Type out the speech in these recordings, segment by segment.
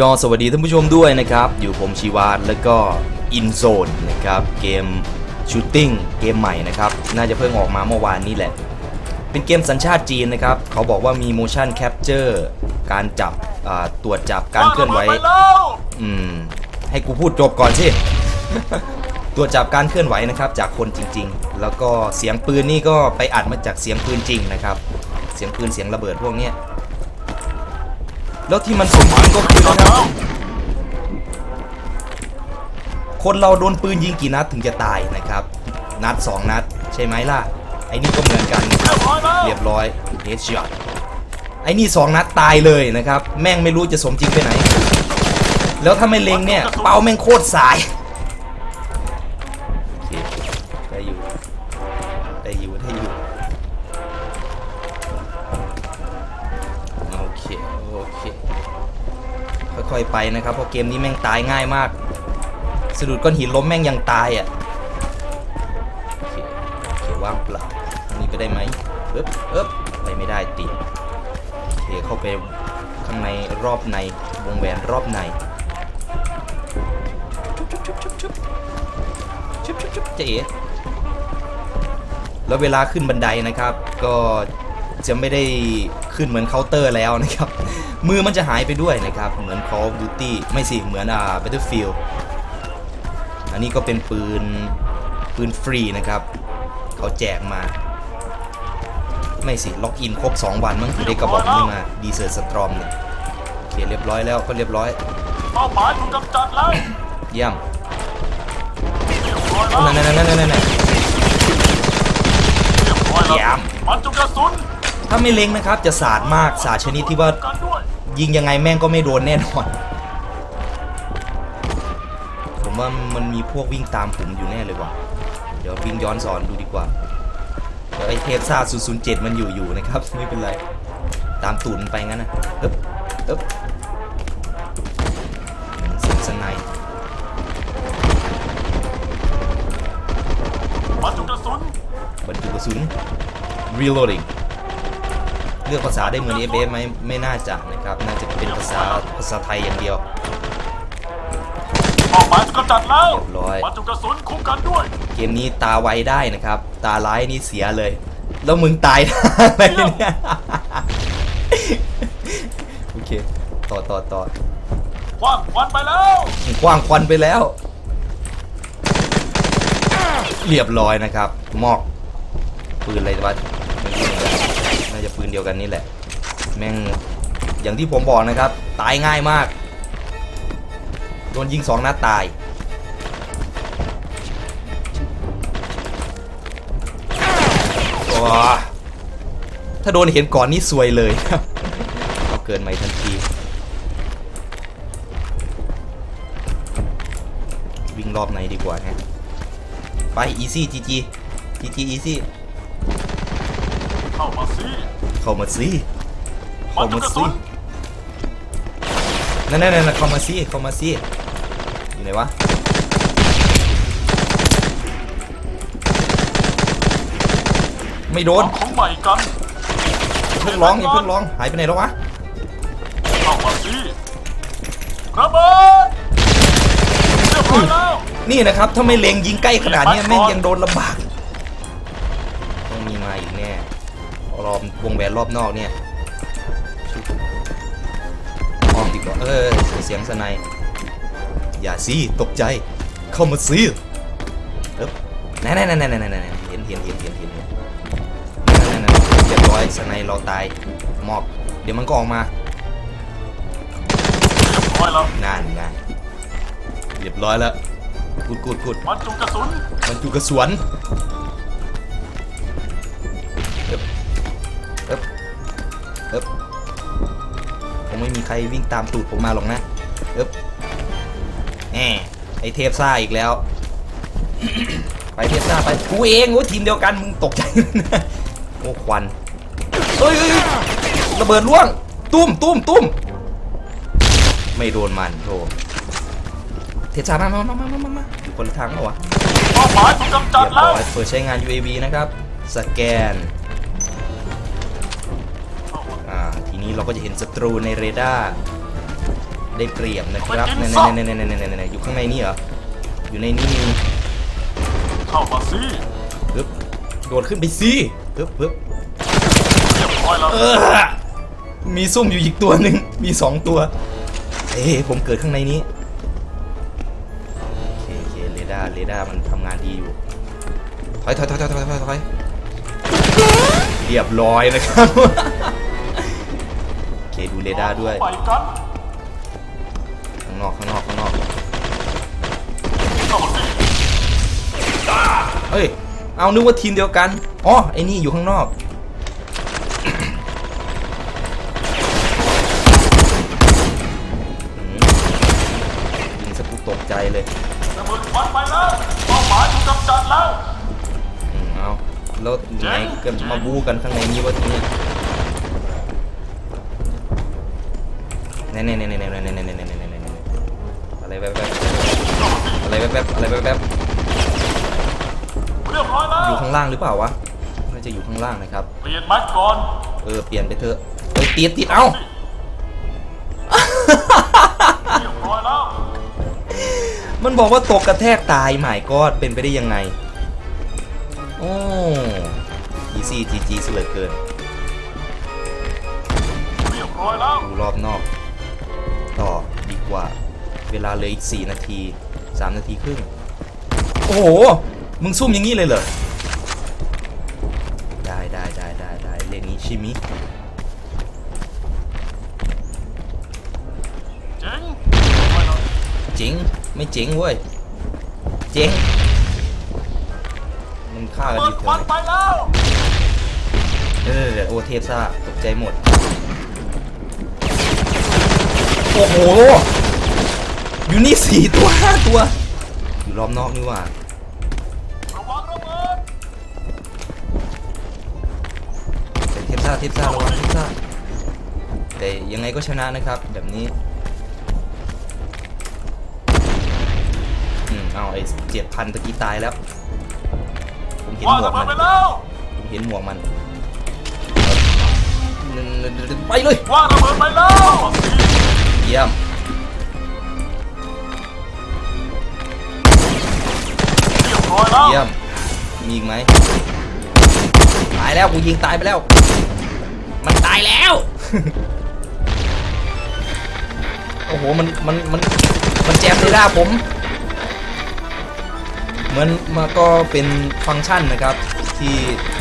ก็สวัสดีท่านผู้ชมด้วยนะครับ อยู่ผมชีวาแล้วก็อินโซนนะครับเกมชูตติ้งเกมใหม่นะครับ น่าจะเพิ่งออกมาเมื่อวานนี้แหละ เป็นเกมสัญชาติจีนนะครับ เขาบอกว่ามี motion capture การจับตรวจจับการเคลื่อนไหวอืมให้กูพูดจบก่อนสิตรวจจับการเคลื่อนไหวนะครับจากคนจริง ๆ แล้วก็เสียงปืนนี่ก็ไปอัดมาจากเสียงปืนจริงนะครับ เสียงปืนเสียงระเบิดพวกนี้ แล้วที่มันสมจริงก็คือนะครับคนเราโดนปืนยิงกี่นัดถึงจะตายนะครับ นัด 2 นัด ใช่ไหมล่ะ ไอ้นี่ก็เหมือนกันนะครับเรียบร้อยเฮดช็อตไอ้นี่ 2 นัดตายเลยนะครับ แม่งไม่รู้จะสมจริงไปไหน แล้วถ้าไม่เล็งเนี่ย เป้าแม่งโคตรสาย อยๆไปนะครับเพราะเกมนี้แม่งตายง่ายมากสะดุดก้อนหินล้มแม่งยังตายอะเคโอเคว่างเปล่าอันนี้ไปได้ไหมเอ๊บเอ๊บไปไม่ได้ติดโอเคเข้าไปข้างในรอบในวงแหวนรอบในชุบชุบชุบชุบชุบชุบชุบเจ๊แล้วเวลาขึ้นบันไดนะครับ ก็จะไม่ได้ขึ้นเหมือนเคาน์เตอร์แล้วนะครับ มือมันจะหายไปด้วยนะครับ เหมือน Call of Duty ไม่สิ เหมือนอ่า Battlefield อันนี้ก็เป็นปืน ปืนฟรีนะครับ เขาแจกมา ไม่สิ ล็อกอินครบ 2 วันมั้งถึงได้กระบอกนี้มาดีเซอร์สตรอมเนี่ยโอเคเรียบร้อยแล้วก็เรียบร้อยเป้าหมายถูกกำจัดแล้วเยี่ยมเรียบร้อยแล้วนั่นนั่นนั่นนั่นนั่นเรียบร้อยแล้วเยี่ยมมันจุกกระสุนถ้าไม่เล็งนะครับจะสาดมากสาดชนิดที่ว่ากันด้ว ยยิงยังไงแม่งก็ไม่โดนแน่นอน ผมว่ามันมีพวกวิ่งตามผมอยู่แน่เลยว่ะ เดี๋ยววิ่งย้อนสอนดูดีกว่า เดี๋ยวไอ้เทปซ่า007 มันอยู่อยู่นะครับ ไม่เป็นไร ตามตูนไปงั้นนะเอ๊บเอ๊บอืมเสียงสไนป์มันจุกกระสุนบรรจุกระสุน reloading เลือกภาษาได้เหมือน f f ไหมไม่น่าจะนะครับ น่าจะเป็นภาษาภาษาไทยอย่างเดียวเป้าหมายถูกกำจัดแล้วเรียบร้อยมันจุกกระสุนคุ้มกันด้วย เกมนี้ตาไวได้นะครับ ตาร้ายนี่เสียเลย แล้วมึงตายอะไรเนี่ยโอเค ต่อต่อต่อคว้างควันไปแล้วกว้างควันไปแล้ว เรียบร้อยนะครับ มอกปืนอะไรวะ ปืนเดียวกันนี่แหละ แม่งอย่างที่ผมบอกนะครับ ตายง่ายมาก โดนยิงสองนัดตายว้าถ้าโดนเห็นก่อนนี่ซวยเลยครับเอาเกินใหม่ทันทีวิ่งรอบไหนดีกว่าฮะไป easy GG GG easy เข้ามาสิ เข้ามาสิมัเข้านจุมากกระสิสุนนั่นนั่นนั่นเข้ามาสิเข้ามาสิอยู่ไหนวะไม่โดนของใหม่กันอย่าเพิ่งร้องอย่าเพิ่งร้องหายไปไหนแล้ววะเข้ามาสิระเบิดเรียบร้อยแล้วนี่นะครับถ้าไม่เล็งยิงใกล้ขนาดเนี้ยแม่งยังโดนลำบากต้องมีมาอีกแน่ รอบวงแหวนรอบนอกเนี่ยออกดีกว่าเออเสียงสไนยอย่าสิตกใจ เข้ามาสิเอ๊บนั่นนั่นนั่นนั่นนั่นเห็นเห็นเห็นเห็นเห็นนั่นนั่นเรียบร้อยสไนยเราตายมอบเดี๋ยวมันก็ออกมาเรียบร้อยแล้วนั่นไงเรียบร้อยแล้วกูดกูดกูดมันจุกกระสุนมันอยู่กระสวน ไม่มีใครวิ่งตามตูดผมมาหรอกนะเอ๊บแหมไอเทปซ่าอีกแล้ว ไปเทปซ่าไปกูเองโอ้ทีมเดียวกันมึงตกใจโอ้ควันเอ้ยเอ้ยเอ้ยระเบิดล่วง ตุ้มตุ้มตุ้มไม่โดนมันโธ่เทปซ่ามามามามามามาอยู่คนละทางเหรอวะเป้าหมายถูกกำจัดเรียบแล้วร้อยเปิดใช้งาน UAV นะครับ สแกน นี้เราก็จะเห็นศัตรูในเรดาร์ได้เปรียบนะครับเนี่ยเนี่ยเนี่ยเนี่ยเนี่ยเนี่ยอยู่ข้างในนี่เหรอ อยู่ในนี่มีเข้ามาสิปึ๊บโดดขึ้นไปสิปึ๊บปึ๊บเรียบร้อยแล้วเออมีซุ่มอยู่อีกตัวหนึ่งมีสองตัว เอ้ผมเกิดข้างในนี้โอเคโอเคเรดาร์เรดาร์มันทำงานดีอยู่ถอยถอยถอยถอยถอยถอยถอยเรียบร้อยนะครับโอเค ดูเรดาร์ด้วย ไปกันข้างนอกข้างนอกข้างนอกเข้ามาสิเฮ้ย เอานึกว่าทีมเดียวกัน อ๋อ ไอ้นี่อยู่ข้างนอก ยิงสะกุตกใจเลยระเบิดควันไปแล้วเป้าหมายถูกกำจัดแล้วอืมเอา แล้วไหนกันมาบู๊กันข้างในนี้วะทีนี้ เนี้ยเน่เน่เน่เน่เน่เน่เน่เน่เน่เน่เน่เน่เน่อะไรแวบๆอะไรแวบๆอะไรแบบอยแล้ๆอวยู่ข้างล่างหรือเปล่าวะน่าจะอยู่ข้างล่างนะครับเปลี่ยนม็กก่อนเออเปลี่ยนไปเถอะเฮ้ยติดติดเอ้าเรียบร้อยแล้วมันบอกว่าตกกระแทกตายหมายกอดเป็นไปได้ยังไงโอ้ยีซี่จีจีเหลือเกินเรียบร้อยแล้วดูรอบนอก กว่า เวลาเหลืออีก 4 นาที 3 นาทีครึ่ง โอ้โห มึงซุ่มอย่างนี้เลยเหรอ ได้ได้ได้ได้ได้เรื่องนี้ชิมิเจ๋งไปแล้วเจ๋งไม่เจ๋งเว้ยเจ๋งมันฆ่ากันเปิอดยู่คแถววันไหนไปแล้วเดี๋ยวเดี๋ยวเดี๋ยวโอเทปซ่าตกใจหมดโอ้โหอยู่นี่สี่ตัวห้าตัว อยู่รอบนอกนี่ว่าระเดแต่เทปซ่าเทปซ่าระวังเทปซ่าแต่ยังไงก็ชนะนะครับ แบบนี้อืมเอาไอ้เจ็ดพันตะกี้ตายแล้ว ผมเห็นหมวกมันผมเห็นหมวกมัน ไปเลยว่าระเบิดไปแล้ว ยี่ยมเรียบร้อยแล้วเยี่ยมมีอีกไหมตายแล้วกูยิงตายไปแล้ว มันตายแล้ว โอ้โหมันมันมันมันแจมเรดาร์ผมเหมือนมาก็เป็นฟังก์ชันนะครับ ที่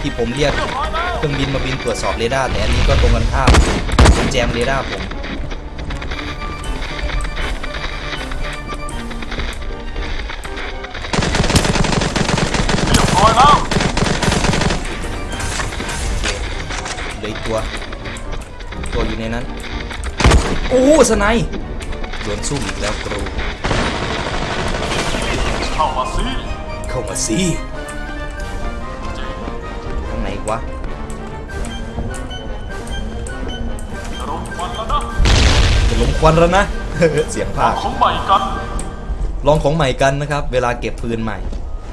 ที่ผมเรียกเรียบร้อยแล้วเครื่องบินมาบินตรวจสอบเรดาร์แต่อันนี้ก็ตรงกันข้ามมันแจมเรดาร์ผม อยู่ในนั้น โอ้สไนป์โดนซุ่มอีกแล้วกรูเข้ามาสิเข้ามาสิเจ๋งข้างไหนอีกวะจะลงควันแล้วนะจะลงควันแล้วนะ เสียงภาคของใหม่กันลองของใหม่กันนะครับ เวลาเก็บปืนใหม่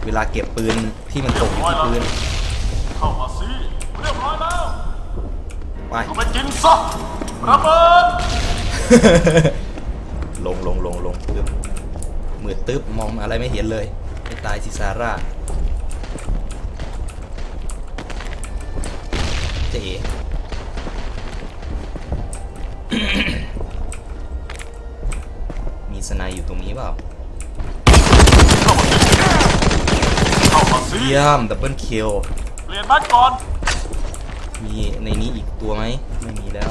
เวลาเก็บปืนที่มันตกอยู่ที่พื้นเข้ามาสิเรียบร้อยแล้ว ไปเอาไปกินซะระเบิดลงลงลงลงตึ๊บมืดตึ๊บมองอะไรไม่เห็นเลยไม่ตายสิซาร่าเจ๊มีสไนด์อยู่ตรงนี้เปล่าเข้ามาสิเยี่ยมดับเบิลคิลเปลี่ยนแม็กก่อน มีในนี้อีกตัวไหมไม่มีแล้ว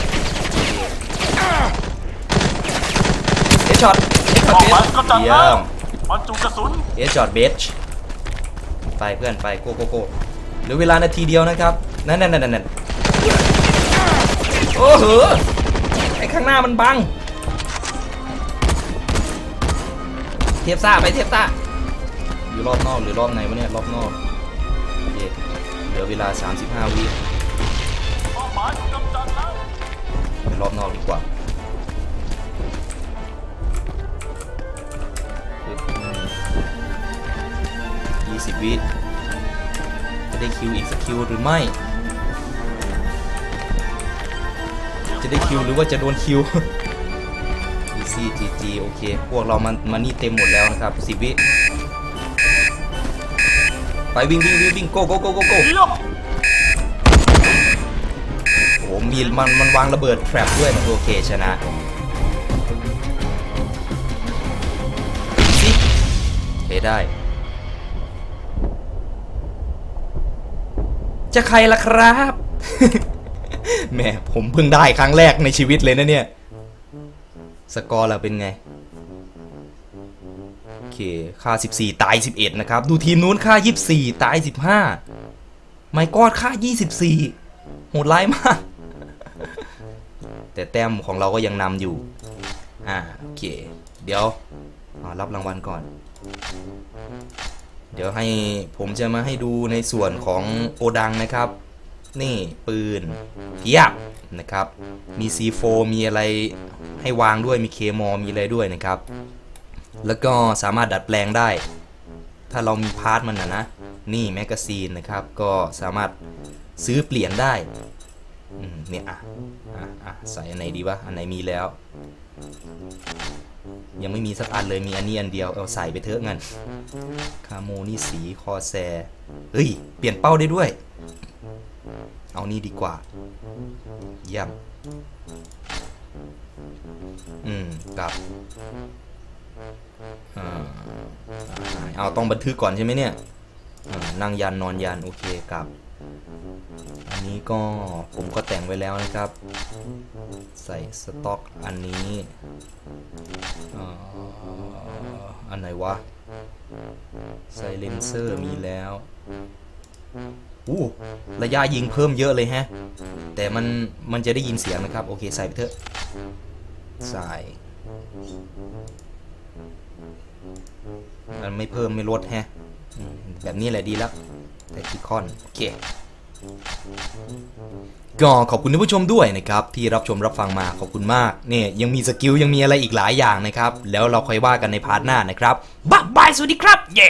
เอช็อตเอช็อตเป้าเบหมายสก็จัดเยี่แล้ยวมบรรจุกระสุนเอช็อตเบสไปเพื่อนไปโกโกโกเหลือเวลานาทีเดียวนะครับนั่นนั่นนั่นนั่นโอ้โหไอ้ข้างหน้ามันบัง เทียบซ่าไปเทียบซ่าอยู่รอบนอกหรือรอบไหนวะเนี่ยรอบนอกโอเคเหลือเวลา 35 วิ ไปรอบนอกดีกว่ายี่สิบวิจะได้คิวอีกสักคิวหรือไม่ จะได้คิวหรือว่าจะโดนคิวดูสิซี่จีจีโอเค พวกเรามันมันนี่เต็มหมดแล้วนะครับสิบวิ ไปวิ่งวิ่งวิ่งวิ่งโกโกโกโกโก มโอ้โหมีมันมันวางระเบิดแทรปด้วยนโอเคชนะสิเคได้ จะใครล่ะครับแหม่ผมเพิ่งได้ครั้งแรกในชีวิตเลยนะเนี่ย สกอร์เราเป็นไงโอเคค่า 14 ตาย 11 นะครับ ดูทีมนู้นค่า 24 ตาย 15 ไม่กอดค่า 24 โหดร้ายมาก แต่แต้มของเราก็ยังนำอยู่ อ่าโอเค เดี๋ยวรับรางวัลก่อน เดี๋ยวให้ผมจะมาให้ดูในส่วนของโกดังนะครับ นี่ปืนเพียบนะครับ มี C4 มีอะไรให้วางด้วยมีเคมอมีอะไรด้วยนะครับ แล้วก็สามารถดัดแปลงได้ ถ้าเรามีพาร์ทมันนะนะ นี่แมกกาซีนนะครับ ก็สามารถซื้อเปลี่ยนได้ เนี่ยอะอะอะใส่อันไหนดีวะ อันไหนมีแล้ว ยังไม่มีสักอันเลยมีอันนี้อันเดียวเอาใส่ไปเถอะงั้นคาโมนี่สีคอแซเฮ้ย เปลี่ยนเป้าได้ด้วย เอานี่ดีกว่าเยี่ยมอืมกลับอ่าเอาต้องบันทึกก่อนใช่ไหมเนี่ยนั่งยันนอนยันโอเคกลับ อันนี้ก็ผมก็แต่งไว้แล้วนะครับ ใส่สต็อกอันนี้อ่าอันไหนวะไซเลนเซอร์มีแล้วอู้ระยะยิงเพิ่มเยอะเลยฮะ แต่มันมันจะได้ยินเสียงนะครับ โอเค ใส่ไปเถอะ ใส่ มันไม่เพิ่มไม่ลดแฮะ แบบนี้แหละดีแล้วแต่ทิคอน โอเค ก็ขอบคุณท่านผู้ชมด้วยนะครับ ที่รับชมรับฟังมาขอบคุณมากเนี่ยยังมีสกิลยังมีอะไรอีกหลายอย่างนะครับ แล้วเราค่อยว่ากันในพาร์ทหน้านะครับบ๊ายบายสวัสดีครับ เย้